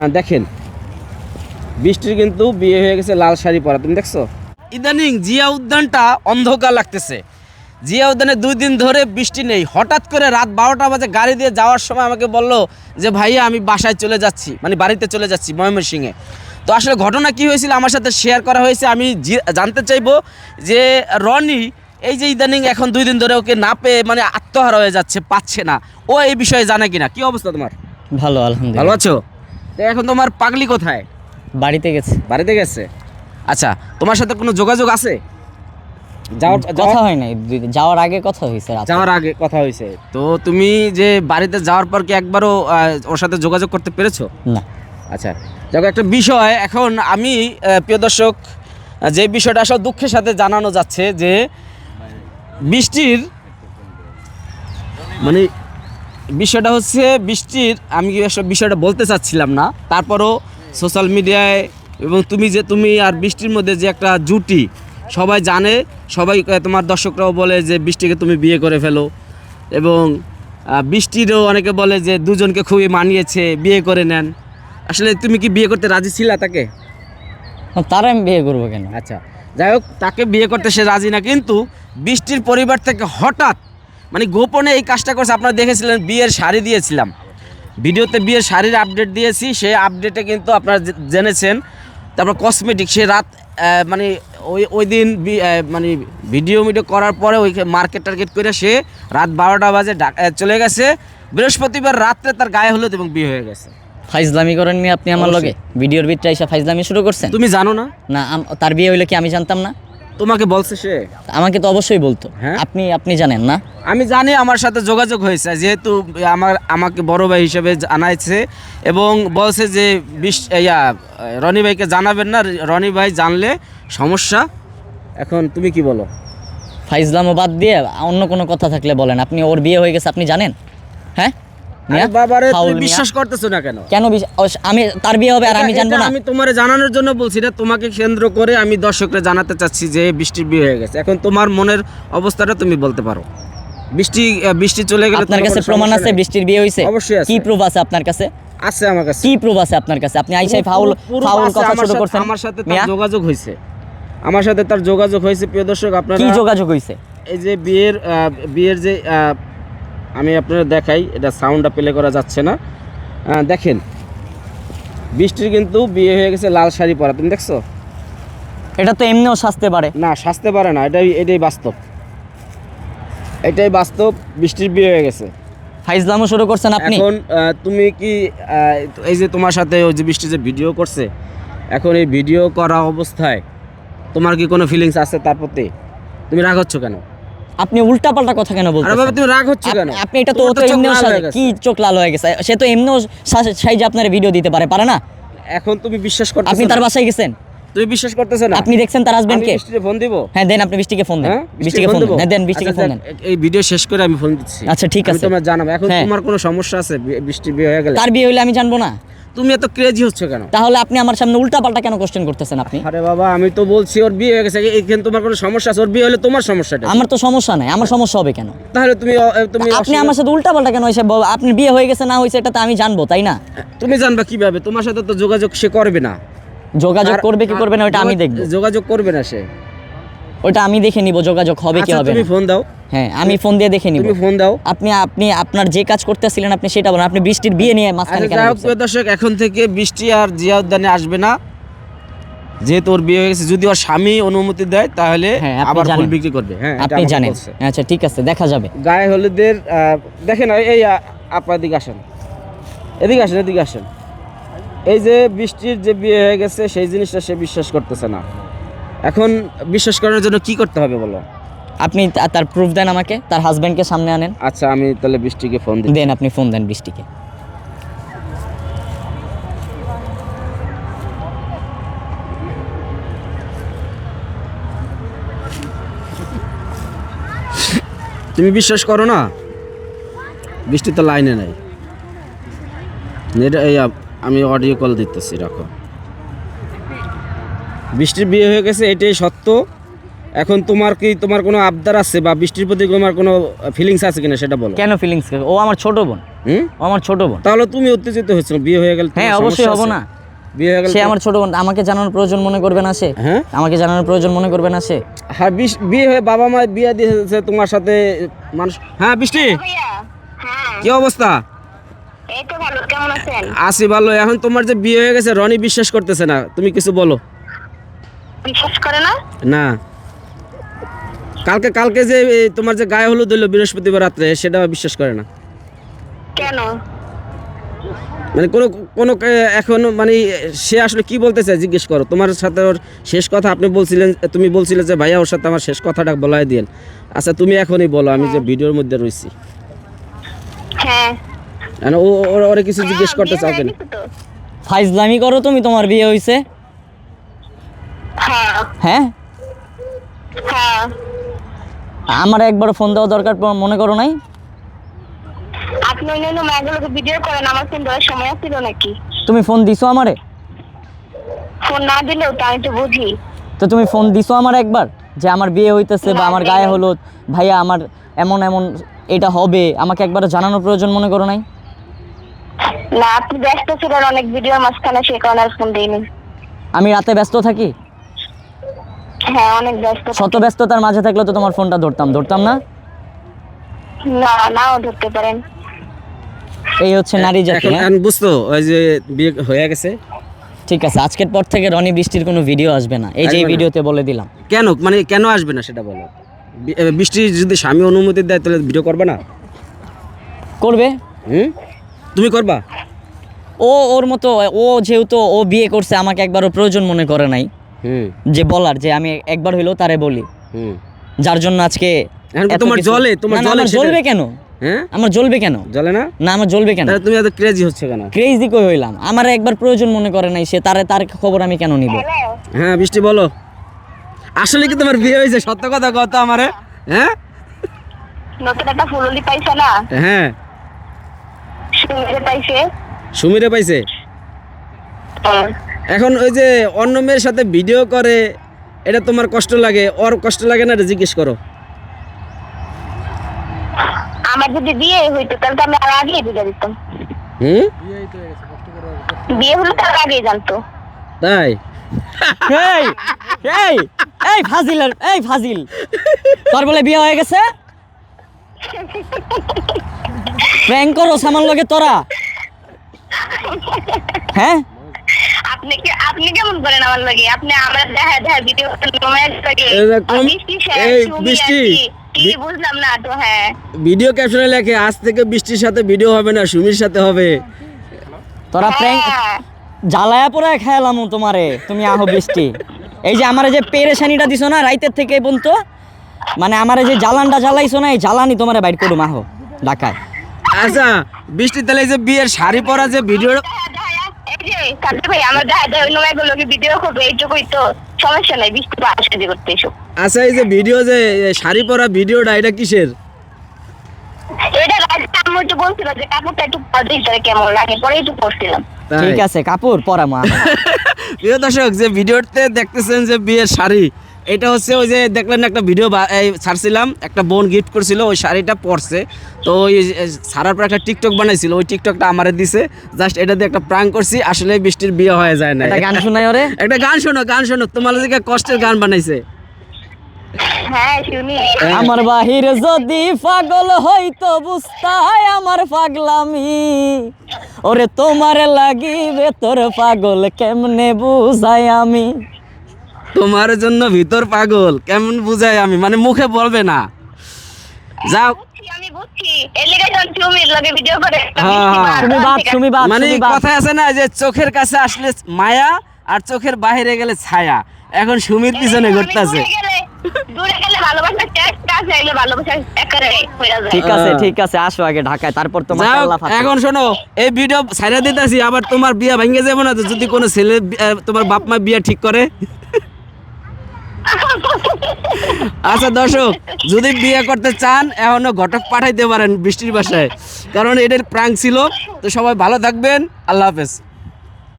হ্যাঁ, দেখেন। বৃষ্টির কিন্তু বিয়ে হয়ে গেছে লাল শাড়ি পরা। তুমি দেখছ? ইদানিং জিয়া উদ্যানটা অন্ধকার লাগতেছে। জিয়া উদ্যানে দুই দিন ধরে বৃষ্টি নেই। হঠাৎ করে রাত বারোটা বাজে গাড়ি দিয়ে যাওয়ার সময় আমাকে বলল যে ভাইয়া আমি বাসায় চলে যাচ্ছি। মানে বাড়িতে চলে যাচ্ছি ময়মনসিংহে। তো আসলে ঘটনা কি হয়েছিল আমার সাথে শেয়ার করা হয়েছে। আমি জানতে চাইব যে রনি এই যে ইদানিং এখন দুই দিন ধরে ওকে না পেয়ে মানে আত্মহারা হয়ে যাচ্ছে পাচ্ছে না। ও এই বিষয়ে জানে কিনা? কি অবস্থা তোমার? ভালো আলহামদুলিল্লাহ। ভালো আছো? তো এখন তোমার পাগলি কোথায়? বাড়িতে গেছে। বাড়িতে গেছে? আচ্ছা তোমার সাথে কোনো যোগাযোগ আছে? যাওয়ার কথা হয় নাই। যাওয়ার আগে কথা হয়েছে যাওয়ার আগে কথা হয়েছে। তো তুমি যে বাড়িতে যাওয়ার পর কি একবারও ওর সাথে যোগাযোগ করতে পেরেছ? না। আচ্ছা দেখো একটা বিষয় এখন আমি প্রিয় দর্শক যে বিষয়টা আসলে দুঃখের সাথে জানানো যাচ্ছে যে বৃষ্টির মানে বিষয়টা হচ্ছে বৃষ্টির আমি এসব বিষয়টা বলতে চাচ্ছিলাম না। তারপরও সোশ্যাল মিডিয়ায় এবং তুমি যে তুমি আর বৃষ্টির মধ্যে যে একটা জুটি সবাই জানে সবাই তোমার দর্শকরাও বলে যে বৃষ্টিকে তুমি বিয়ে করে ফেলো। এবং বৃষ্টিরও অনেকে বলে যে দুজনকে খুবই মানিয়েছে বিয়ে করে নেন। আসলে তুমি কি বিয়ে করতে রাজি ছিলা তাকে? তারা আমি বিয়ে করব কেন? আচ্ছা যাই হোক তাকে বিয়ে করতে সে রাজি না কিন্তু বৃষ্টির পরিবার থেকে হঠাৎ মানে গোপনে এই কাজটা করছে। আপনারা দেখেছিলেন বিয়ের শাড়ি দিয়েছিলাম। ভিডিওতে বিয়ের শাড়ির আপডেট দিয়েছি। সেই আপডেটে কিন্তু আপনারা জেনেছেন। তারপর কসমেটিক সে রাত মানে ওই ওই দিন মানে ভিডিও মিডিও করার পরে ওই মার্কেট টার্গেট করে সে রাত বারোটা বাজে চলে গেছে। বৃহস্পতিবার রাত্রে তার গায়ে হলুদ এবং বিয়ে হয়ে গেছে। ফাইজলামি করেন নি আপনি আমার লগে? ভিডিওর ভিতরে এসে ফাইজলামি শুরু করছেন? তুমি জানো না? না তার বিয়ে হইলে কি আমি জানতাম না? তোমাকে বলছে সে? আমাকে তো অবশ্যই বলতো। হ্যাঁ? আপনি আপনি জানেন না? আমি জানি আমার সাথে যোগাযোগ হয়েছে যেহেতু আমার আমাকে বড় ভাই হিসেবে জানাইছে এবং বলছে যে বিশ ইয়া রনি ভাইকে জানাবেন না রনি ভাই জানলে সমস্যা। এখন তুমি কি বলো? ফাইজলামও বাদ দিয়ে অন্য কোনো কথা থাকলে বলেন আপনি ওর বিয়ে হয়ে গেছে আপনি জানেন? হ্যাঁ? বাবারে মিয়া। বিশ্বাস করতেছো না কেন? কেন আমি তার বিয়ে হবে আর আমি জানব না। আমি তোমার জানানোর জন্য বলছি না তোমাকে কেন্দ্র করে আমি দর্শকরা জানাতে চাচ্ছি যে বৃষ্টির বিয়ে হয়ে গেছে। এখন তোমার মনের অবস্থাটা তুমি বলতে পারো। বৃষ্টি বৃষ্টি চলে গেলে আপনার কাছে প্রমাণ আছে বৃষ্টির বিয়ে হয়েছে অবশ্যই কি প্রুফ আছে আপনার কাছে? আছে আমার কাছে। কি প্রুফ আছে আপনার কাছে? আপনি আইসাই ফাউল ফাউল কথা শুরু সাথে- করছেন। আমার সাথে তার যোগাযোগ হয়েছে আমার সাথে তার যোগাযোগ হয়েছে প্রিয় দর্শক আপনারা কি যোগাযোগ হয়েছে এই যে বিয়ের বিয়ের যে আমি আপনারা দেখাই এটা সাউন্ডটা প্লে করা যাচ্ছে না। দেখেন বৃষ্টির কিন্তু বিয়ে হয়ে গেছে লাল শাড়ি পরা তুমি দেখছ? এটা তো এমনিও সাজতে পারে। না সাজতে পারে না এটাই এটাই বাস্তব। এটাই বাস্তব বৃষ্টির বিয়ে হয়ে গেছে। ফাইজলামও শুরু করছেন আপনি? এখন তুমি কি এই যে তোমার সাথে ওই যে বৃষ্টি যে ভিডিও করছে এখন এই ভিডিও করা অবস্থায় তোমার কি কোনো ফিলিংস আছে তার প্রতি? তুমি রাগ হচ্ছ কেন? আপনি উল্টাপাল্টা কথা কেন আরে বাবা তুমি রাগ হচ্ছ কেন? আপনি এটা তো তো এমনিও কি চোখ লাল হয়ে গেছে? সে তো এমনিও সাইজে আপনার ভিডিও দিতে পারে পারে না? এখন তুমি বিশ্বাস করতেছো আপনি তার বাসায় গেছেন? তুমি বিশ্বাস করতেছ না? আপনি দেখছেন তার আমি হাজবেন্ডকে বৃষ্টিকে ফোন দিব? হ্যাঁ দেন আপনি বৃষ্টিকে ফোন দেন। হ্যাঁ বৃষ্টিকে ফোন দেন। হ্যাঁ দেন বৃষ্টিকে ফোন দেন। এই ভিডিও শেষ করে আমি ফোন দিচ্ছি। আচ্ছা, ঠিক আছে। তোমার জানাব। এখন হ্যাঁ। তোমার কোনো সমস্যা আছে? বৃষ্টি বিয়ে হয়ে গেলে? তার বিয়ে হইলে আমি জানব না। তুমি এত ক্রেজি হচ্ছ কেন? তাহলে আপনি আমার সামনে উল্টাপাল্টা কেন কোশ্চেন করতেছেন আপনি? আরে বাবা আমি তো বলছি ওর বিয়ে হয়ে গেছে এইখানে তোমার কোনো সমস্যা আছে? ওর বিয়ে হলে তোমার সমস্যাটা আমার তো সমস্যা নাই আমার সমস্যা হবে কেন? তাহলে তুমি তুমি আপনি আমার সাথে উল্টাপাল্টা কেন এসে বল- আপনি বিয়ে হয়ে গেছে না হয়েছে এটা তো আমি জানব তাই না? তুমি জানবা কীভাবে? তোমার সাথে তো যোগাযোগ সে করবে না। যোগাযোগ করবে কি করবে না ওটা আমি দেখব। যোগাযোগ করবে না সে। ওটা আমি দেখে নিব যোগাযোগ হবে কি আচ্ছা, হবে তুমি ফোন দাও। হ্যাঁ আমি ফোন দিয়ে দেখে নিব। তুমি ফোন দাও। আপনি আপনি আপনার যে কাজ করতেছিলেন আপনি সেটা বলেন। আপনি বৃষ্টির বিয়ে নিয়ে মাঝখানে আচ্ছা কেন দর্শক এখন থেকে বৃষ্টি আর জিয়া উদ্যানে আসবে না। যেহেতু ওর বিয়ে হয়ে গেছে যদি ওর স্বামী অনুমতি দেয় তাহলে হ্যাঁ, আবার ফুল বিক্রি করবে। হ্যাঁ আপনি জানেন। আচ্ছা ঠিক আছে দেখা যাবে। গায়ে হলুদের দেখেন এই আ, আপা এদিকে আসেন। এদিকে আসেন এদিকে আসেন। এই যে বৃষ্টির যে বিয়ে হয়ে গেছে সেই জিনিসটা সে বিশ্বাস করতেছে না। এখন বিশ্বাস করার জন্য কি করতে হবে বলো? আপনি তার প্রুফ দেন আমাকে তার হাজবেন্ডকে সামনে আনেন। আচ্ছা আমি তাহলে বৃষ্টিকে ফোন দিই দেন আপনি ফোন দেন বৃষ্টিকে। তুমি বিশ্বাস করো না? বৃষ্টি তো লাইনে নাই। এই আমি অডিও কল দিতেছি রাখো। বৃষ্টির বিয়ে হয়ে গেছে এটাই সত্য। এখন তোমার কি তোমার কোনো আবদার আছে বা বৃষ্টির প্রতি তোমার কোনো ফিলিংস আছে কিনা সেটা বলো। কেন ফিলিংস ও আমার ছোট বোন। হুম? ও আমার ছোট বোন। তাহলে তুমি উত্তেজিত হয়েছিল বিয়ে হয়ে গেল হ্যাঁ অবশ্যই হব না। বিয়ে হয়ে গেল সে আমার ছোট বোন আমাকে জানানোর প্রয়োজন মনে করবে না সে। হ্যাঁ? আমাকে জানানোর প্রয়োজন মনে করবে না সে। হ্যাঁ বিয়ে হয়ে বাবা মা বিয়ে দিয়েছে তোমার সাথে মানুষ হ্যাঁ বৃষ্টি। হ্যাঁ। কি অবস্থা? এই তো ভালো কেমন আছেন? আছি ভালো। এখন তোমার যে বিয়ে হয়ে গেছে রনি বিশ্বাস করতেছে না। তুমি কিছু বলো। বিশ্বাস করে না? না। কালকে কালকে যে তোমার যে গায়ে হলুদ হইল বৃহস্পতিবার রাত্রে সেটা বিশ্বাস করে না। কেন? মানে কোনো কোনো এখন মানে সে আসলে কি বলতে চায় জিজ্ঞেস করো। তোমার সাথে ওর শেষ কথা আপনি বলছিলেন তুমি বলছিলে যে ভাইয়া ওর সাথে আমার শেষ কথাটা বলাই দিয়েন। আচ্ছা তুমি এখনই বলো আমি যে ভিডিওর মধ্যে রয়েছি হ্যাঁ। মানে ও ওর- কিছু জিজ্ঞেস হ্যাঁ, করতে বিয়ে চাও হয়ে কেন? ফাইজলামি করো তুমি তোমার বিয়ে হয়েছে হ্যাঁ? হ্যাঁ। আমার একবার ফোন দেওয়া দরকার মনে করো নাই? আপনি অন্যান্য মেয়েগুলোকে ভিডিও করেন আমার ফোন দেওয়ার সময় ছিল নাকি? তুমি ফোন দিছো আমারে? ফোন না দিলেও তো আমি তো বুঝি। তো তুমি ফোন দিছো আমার একবার? যে আমার বিয়ে হইতেছে বা আমার গায়ে হলুদ ভাইয়া আমার এমন এমন এটা হবে আমাকে একবার জানানোর প্রয়োজন মনে করো নাই? না আপনি ব্যস্ত ছিলেন অনেক ভিডিওর মাঝখানে সে কারণে ফোন দিইনি। আমি রাতে ব্যস্ত থাকি? হ্যাঁ অনেক ব্যস্ত। শত ব্যস্ততার মাঝে থাকলে তো তোমার ফোনটা ধরতাম ধরতাম না? না নাও ধরতে পারেন। এই হচ্ছে নারী জাতি এখন হ্যাঁ? এখন বুঝতো ওই যে বিয়ে হয়ে গেছে। ঠিক আছে আজকের পর থেকে রনি বৃষ্টির কোনো ভিডিও আসবে না। এই যে এই আসবে না? ভিডিওতে বলে দিলাম। কেন? মানে কেন আসবে না সেটা বলো। বি- এ, বৃষ্টি যদি স্বামী অনুমতি দেয় তাহলে ভিডিও করবে না? করবে? হুম? তুমি করবা? ও ওর মতো ও যেহেতু ও বিয়ে করছে আমাকে একবারও প্রয়োজন মনে করে নাই। যে বলার যে আমি একবার হইলেও তারে বলি। যার জন্য আজকে তোমার জ্বলে? তোমার সেটা? জ্বলবে কেন? হ্যাঁ? আমার জ্বলবে কেন? জ্বলে না? না আমার জ্বলবে কেন? তুমি এত ক্রেজি হচ্ছে কেন? ক্রেজি কই হইলাম? আমার একবার প্রয়োজন মনে করে নাই সে তারে তার খবর আমি কেন নিব? হ্যাঁ বৃষ্টি বলো। আসলে কি তোমার বিয়ে হয়েছে? সত্য কথা কত আমারে। হ্যাঁ? নতুন একটা ফুললি পাইছে না? হ্যাঁ। পাইছে। সুমিরে পাইছে? হ্যাঁ। এখন ওই যে অন্য মেয়ের সাথে ভিডিও করে এটা তোমার কষ্ট লাগে ওর কষ্ট লাগে না এটা জিজ্ঞেস করো। আমার যদি বিয়ে হইতো তাহলে তো আমি আর আগেই বিয়ে দিতাম। হুম? বিয়ে হলে তার আগেই জানতো। তাই? এই এই এই ফাজিল এই ফাজিল। তোর বলে বিয়ে হয়ে গেছে? প্র্যাঙ্ক করো লগে তোরা। হ্যাঁ? আপনি কি আপনি কেমন করেন আমার লাগে? আপনি আমার দেখা দেখা ভিডিও এই বৃষ্টি, বুঝলাম না তো হ্যাঁ। ভিডিও ক্যাপশনে লেখে আজ থেকে বৃষ্টির সাথে ভিডিও হবে না সুমির সাথে হবে। তোরা প্র্যাঙ্ক হ্যাঁ। জ্বালায়া পরে খেলাম তোমারে তুমি আহো বৃষ্টি। এই যে আমারে যে পেরেশানিটা দিছো না রাইতের থেকে পর্যন্ত মানে আমারে যে জ্বালানটা জ্বালাইছো না এই জ্বালানি তোমারে বাইট করুম আহো ঢাকায়। আচ্ছা বৃষ্টি তাহলে এই যে বিয়ের শাড়ি পরা যে ভিডিও দেখা দেখা, এই যে কাজী ভাই আমার দেখা দেখা অন্য মেয়েগুলোকে ভিডিও করবে? এইটুকুই তো সমস্যা নাই বৃষ্টি পাশ সাজি করতে এসব আচ্ছা এই যে ভিডিও যে শাড়ি পরা ভিডিওটা এটা কিসের? এটা আমি একটু বলছিল যে কাপড়টা একটু কেমন লাগে? পরে একটু ঠিক আছে কাপড় পরা মা। প্রিয় দর্শক যে ভিডিওতে দেখতেছেন যে বিয়ের শাড়ি এটা হচ্ছে ওই যে দেখলেন একটা ভিডিও ছাড়ছিলাম একটা বোন গিফট করছিল ওই শাড়িটা পরছে। তো ওই ছাড়ার পর একটা টিকটক বানাইছিল ওই টিকটকটা আমারে দিছে জাস্ট এটা দিয়ে একটা প্রাং করছি আসলে বৃষ্টির বিয়ে হয়ে যায় না গান শোনাই ওরে। একটা গান শোনো গান শোনো তোমার দিকে কষ্টের গান বানাইছে। হ্যাঁ আমার বাহির যদি পাগল হইতো বুঝতাই আমার পাগলামি। ওরে তোমার লাগিবে তোর পাগল কেমনে বুঝাই আমি? তোমার জন্য ভিতর পাগল কেমন বুঝাই আমি? মানে মুখে বলবে না। যাও। হ্যাঁ, হ্যাঁ। মানে কথা আছে না যে চোখের কাছে আসলে মায়া আর চোখের বাইরে গেলে ছায়া। এখন সুমির পিছনে ঘুরতেছে। দূরে গেলে দূরে গেলে ভালোবাসা টেস্ট কাছে এলে ভালোবাসা একারে যায় ঠিক আছে। ঠিক আছে আসো আগে ঢাকায় তারপর তোমার। এখন শোনো এই ভিডিও ছাইরা দিতেছি আবার তোমার বিয়া ভেঙে যাব না তো যদি কোনো ছেলে তোমার বাপ মা বিয়া ঠিক করে। আচ্ছা দর্শক, যদি বিয়ে করতে চান, এখনও ঘটক পাঠাইতে পারেন বৃষ্টির বাসায়। কারণ এটার প্রাং ছিল। তো সবাই ভালো থাকবেন। আল্লাহ হাফেজ।